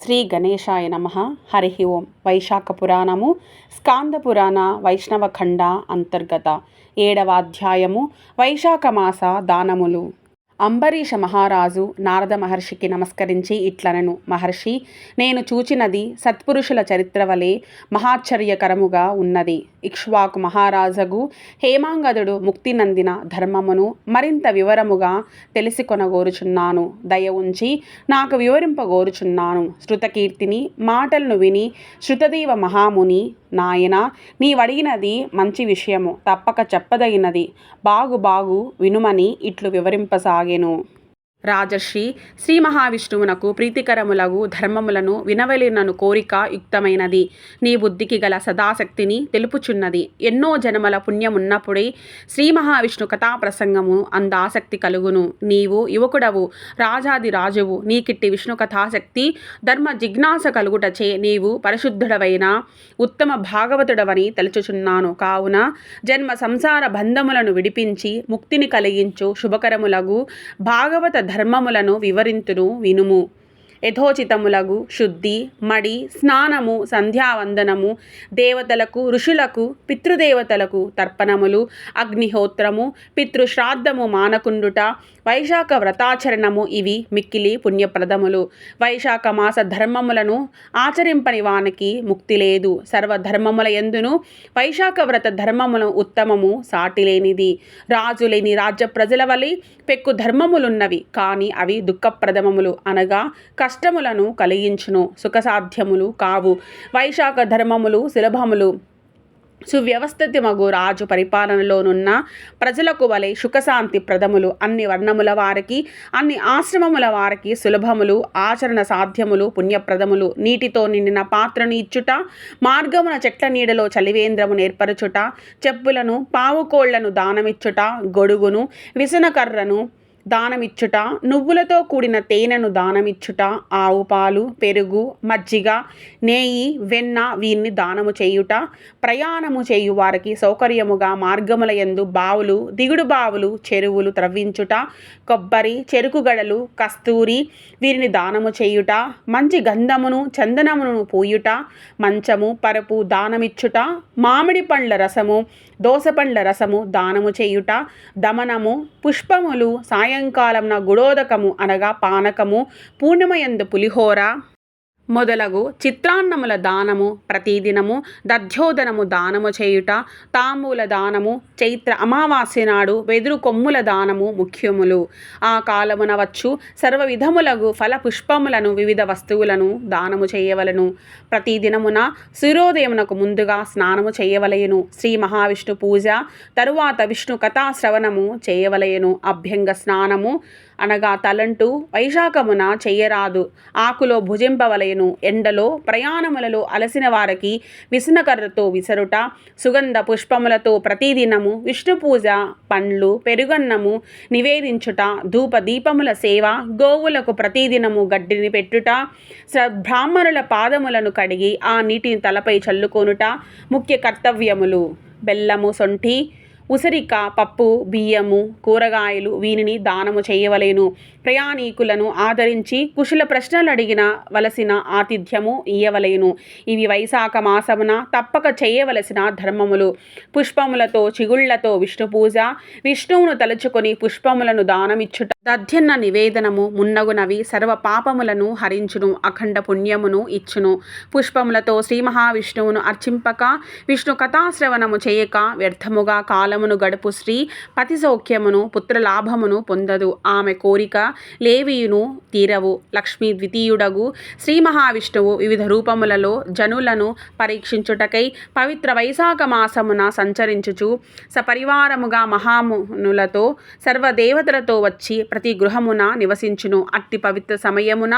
శ్రీ గణేశాయ నమ. హరి ఓం. వైశాఖ పురాణము స్కాంద పురాణ వైష్ణవ ఖండ అంతర్గత ఏడవ అధ్యాయము వైశాఖ మాస దానములు. అంబరీష మహారాజు నారద మహర్షికి నమస్కరించి ఇట్లనను మహర్షి నేను చూచినది సత్పురుషుల చరిత్ర వలె మహాశ్చర్యకరముగా ఉన్నది. ఇక్ష్వాకు మహారాజగు హేమాంగదుడు ముక్తి నందిన ధర్మమును మరింత వివరముగా తెలిసికొనగోరుచున్నాను. దయ ఉంచి నాకు వివరింపగోరుచున్నాను. శృతకీర్తిని మాటలను విని శృతదేవ మహాముని నాయన నీవడిగినది మంచి విషయము తప్పక చెప్పదగినది. బాగు బాగు వినుమని ఇట్లు వివరింపసాగెను. రాజర్షి శ్రీ మహావిష్ణువునకు ప్రీతికరములగు ధర్మములను వినవలినను కోరిక యుక్తమైనది. నీ బుద్ధికి గల సదాశక్తిని తెలుపుచున్నది. ఎన్నో జనమల పుణ్యమున్నప్పుడే శ్రీ మహావిష్ణు కథా ప్రసంగము అందాసక్తి కలుగును. నీవు యువకుడవు రాజాది రాజువు నీకిట్టి విష్ణు కథాశక్తి ధర్మ జిజ్ఞాస కలుగుటచే నీవు పరిశుద్ధుడవైన ఉత్తమ భాగవతుడవని తెలుచుచున్నాను. కావున జన్మ సంసార బంధములను విడిపించి ముక్తిని కలిగించు శుభకరములగు భాగవత ధర్మములను వివరింతును వినుము. యథోచితములగు శుద్ధి మడి స్నానము సంధ్యావందనము దేవతలకు ఋషులకు పితృదేవతలకు తర్పణములు అగ్నిహోత్రము పితృశ్రాద్ధము మానకుండుట వైశాఖ వ్రతాచరణము ఇవి మిక్కిలి పుణ్యప్రదములు. వైశాఖ మాస ధర్మములను ఆచరింపని వానికి ముక్తి లేదు. సర్వధర్మముల ఎందును వైశాఖ వ్రత ధర్మములు ఉత్తమము సాటిలేనిది. రాజులేని రాజ్య ప్రజల వలె పెక్కు ధర్మములున్నవి కానీ అవి దుఃఖప్రదమములు అనగా కష్టములను కలిగించును సుఖసాధ్యములు కావు. వైశాఖ ధర్మములు సులభములు సువ్యవస్థితమగు రాజు పరిపాలనలోనున్న ప్రజలకు వలె సుఖశాంతి ప్రదములు. అన్ని వర్ణముల వారికి అన్ని ఆశ్రమముల వారికి సులభములు ఆచరణ సాధ్యములు పుణ్యప్రదములు. నీటితో నిండిన పాత్రను ఇచ్చుట మార్గమున చెట్ల నీడలో చలివేంద్రము నేర్పరచుట చెప్పులను పావుకోళ్ళను దానమిచ్చుట గొడుగును విసనకర్రను దానమిచ్చుట నువ్వులతో కూడిన తేనెను దానమిచ్చుట ఆవు పాలు పెరుగు మజ్జిగ నేయి వెన్న వీరిని దానము చేయుట ప్రయాణము చేయు వారికి సౌకర్యముగా మార్గముల యందు బావులు దిగుడు బావులు చెరువులు త్రవ్వించుట కొబ్బరి చెరుకు గడలు కస్తూరి వీరిని దానము చేయుట మంచి గంధమును చందనమును పూయుట మంచము పరపు దానమిచ్చుట మామిడి పండ్ల రసము దోసపండ్ల రసము దానము చేయుట దమనము పుష్పములు సాయంకాలంన గుడోదకము అనగా పానకము. పూర్ణిమయందు పులిహోర. మొదలగు చిత్రాన్నముల దానము ప్రతిదినము దధ్యోదనము దానము చేయుట తాంబూల దానము చైత్ర అమావాస్య నాడు వెదురు కొమ్ముల దానము ముఖ్యములు. ఆ కాలమున వచ్చు సర్వ విధములగు ఫల పుష్పములను వివిధ వస్తువులను దానము చేయవలను. ప్రతిదినమున సూర్యోదయమునకు ముందుగా స్నానము చేయవలయను శ్రీ మహావిష్ణు పూజ తరువాత విష్ణు కథాశ్రవణము చేయవలయను అభ్యంగ స్నానము అనగా తలంటూ వైశాఖమున చెయ్యరాదు ఆకులో భుజింపవలయను ఎండలో ప్రయాణములలో అలసిన వారికి విసనకర్రతో విసరుట సుగంధ పుష్పములతో ప్రతిదినము విష్ణు పూజ పండ్లు పెరుగన్నము నివేదించుట ధూప దీపముల సేవ గోవులకు ప్రతిదినము గడ్డిని పెట్టుట బ్రాహ్మణుల పాదములను కడిగి ఆ నీటిని తలపై చల్లుకొనుట ముఖ్య కర్తవ్యములు. బెల్లము సొంఠి ఉసిరిక పప్పు బియ్యము కూరగాయలు వీనిని దానము చేయవలేను. ప్రయాణీకులను ఆదరించి కుశల ప్రశ్నలు అడిగిన వలసిన ఆతిథ్యము ఇయ్యవలేను. ఇవి వైశాఖ మాసమున తప్పక చేయవలసిన ధర్మములు. పుష్పములతో చిగుళ్ళతో విష్ణు పూజ విష్ణువును తలుచుకొని పుష్పములను దానమిచ్చుట దధ్యన్న నివేదనము మున్నగునవి సర్వ పాపములను హరించును అఖండ పుణ్యమును ఇచ్చును. పుష్పములతో శ్రీ మహావిష్ణువును అర్చింపక విష్ణు కథాశ్రవణము చేయక వ్యర్థముగా కాలమును గడుపు శ్రీ పతి సౌఖ్యమును పుత్రలాభమును పొందదు. ఆమె కోరిక లేవియును తీరవు. లక్ష్మీ ద్వితీయుడగు శ్రీ మహావిష్ణువు వివిధ రూపములలో జనులను పరీక్షించుటకై పవిత్ర వైశాఖ మాసమున సంచరించుచు సపరివారముగా మహామునులతో సర్వదేవతలతో వచ్చి ప్రతి గృహమున నివసించును. అట్టి పవిత్ర సమయమున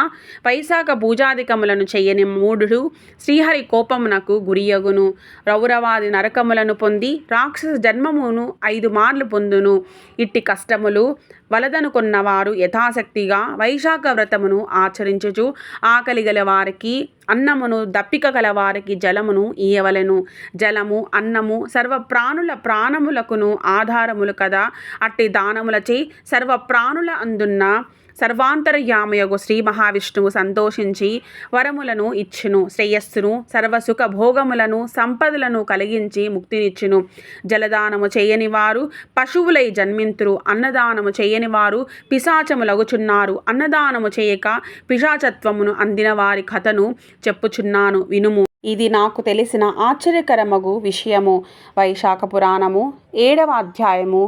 వైశాఖ పూజాధికములను చేయని మూఢుడు శ్రీహరి కోపమునకు గురియగును. రౌరవాది నరకములను పొంది రాక్షస జన్మమును ఐదు మార్లు పొందును. ఇట్టి కష్టములు వలదనుకున్నవారు యథాశక్తిగా వైశాఖ వ్రతమును ఆచరించుచు ఆకలి గల వారికి అన్నమును దప్పిక గల వారికి జలమును ఇయ్యవలెను. జలము అన్నము సర్వ ప్రాణుల ప్రాణములకును ఆధారములు కదా. అట్టి దానములచే సర్వ ప్రాణుల అందున్న సర్వాంతర్యామయగు శ్రీ మహావిష్ణువు సంతోషించి వరములను ఇచ్చును శ్రేయస్సును సర్వసుఖ భోగములను సంపదలను కలిగించి ముక్తినిచ్చును. జలదానము చేయని వారు పశువులై జన్మింతురు అన్నదానము చేయని వారు పిశాచములగుచున్నారు అన్నదానము చేయక పిశాచత్వమును అందిన వారి కథను చెప్పుచున్నాను వినుము. ఇది నాకు తెలిసిన ఆశ్చర్యకరమగు విషయము. వైశాఖ పురాణము ఏడవ అధ్యాయము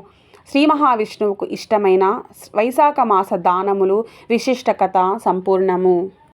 శ్రీ మహావిష్ణువుకు ఇష్టమైన వైశాఖ మాస దానములు విశిష్ట కథ సంపూర్ణము.